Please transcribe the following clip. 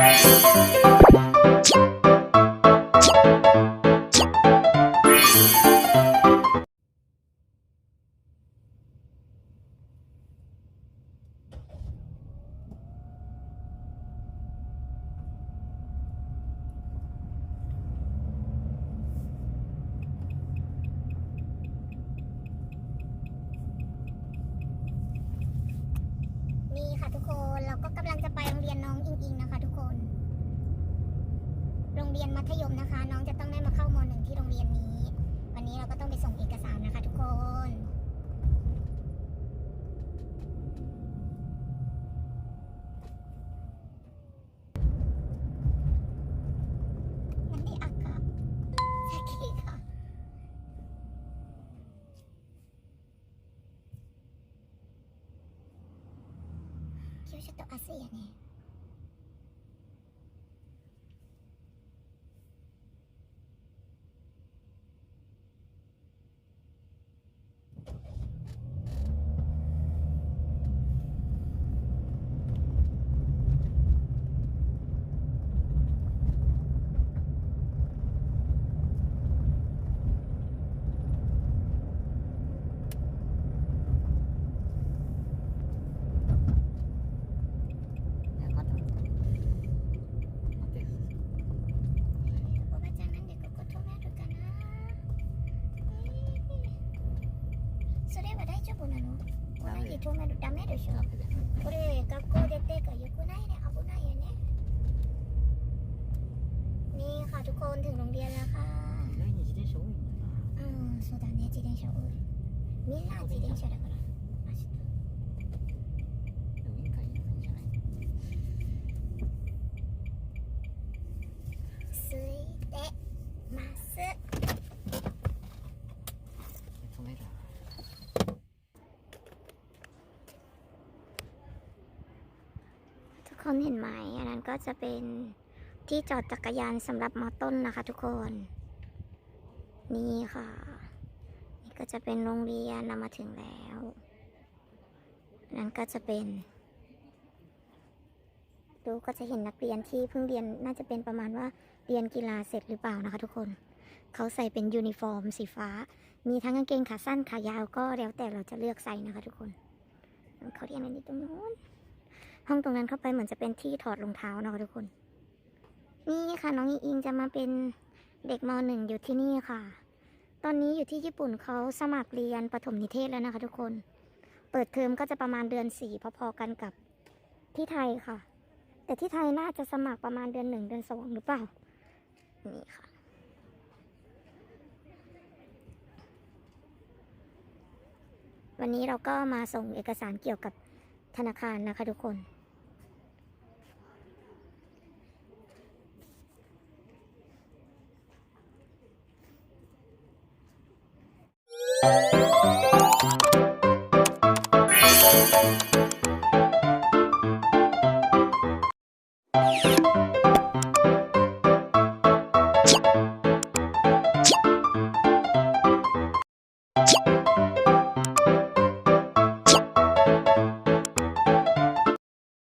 นี่ นมัธยมนะคะ น้องจะต้องได้มาเข้ามหนึ่งที่โรงเรียนนี้ วันนี้เราก็ต้องไปส่งเอกสารนะคะ ทุกคนมันได้อากาศสักทีค่ะ 今日ちょっと暑いよね。 それは大丈夫なのこダメないで止めるダメでしょこれ学校出てからよくないね危ないよねนี่ค่ะทุกคนถึงโรงเรียนแล้วค่ะ 意外に自転車多いんだうんそうだね自転車多いみんな自転車だから คนเห็นไหมอันนั้นก็จะเป็นที่จอดจักรยานสำหรับมอต้นนะคะ ทุกคน นี่ค่ะ นี่ก็จะเป็นโรงเรียนนำมาถึงแล้วอันนั้นก็จะเป็น ดูก็จะเห็นนักเรียนที่เพิ่งเรียนน่าจะเป็นประมาณว่าเรียนกีฬาเสร็จหรือเปล่านะคะ ทุกคน เขาใส่เป็นยูนิฟอร์มสีฟ้า มีทั้งกางเกงขาสั้นขายาวก็แล้วแต่เราจะเลือกใส่นะคะ ทุกคน เขาเรียนอันนี้ตรงนู้น ห้องตรงนั้นเข้าไปเหมือนจะเป็นที่ถอดรองเท้านะคะทุกคน นี่ค่ะน้องอิงอิงจะมาเป็นเด็กมหนึ่งอยู่ที่นี่ค่ะ ตอนนี้อยู่ที่ญี่ปุ่นเขาสมัครเรียนประถมนิเทศแล้วนะคะ ทุกคน เปิดเทอมก็จะประมาณเดือนสี่พอๆกันกับที่ไทยค่ะ แต่ที่ไทยน่าจะสมัครประมาณเดือนหนึ่งเดือนสองหรือเปล่า นี่ค่ะวันนี้เราก็มาส่งเอกสารเกี่ยวกับธนาคารนะคะทุกคน you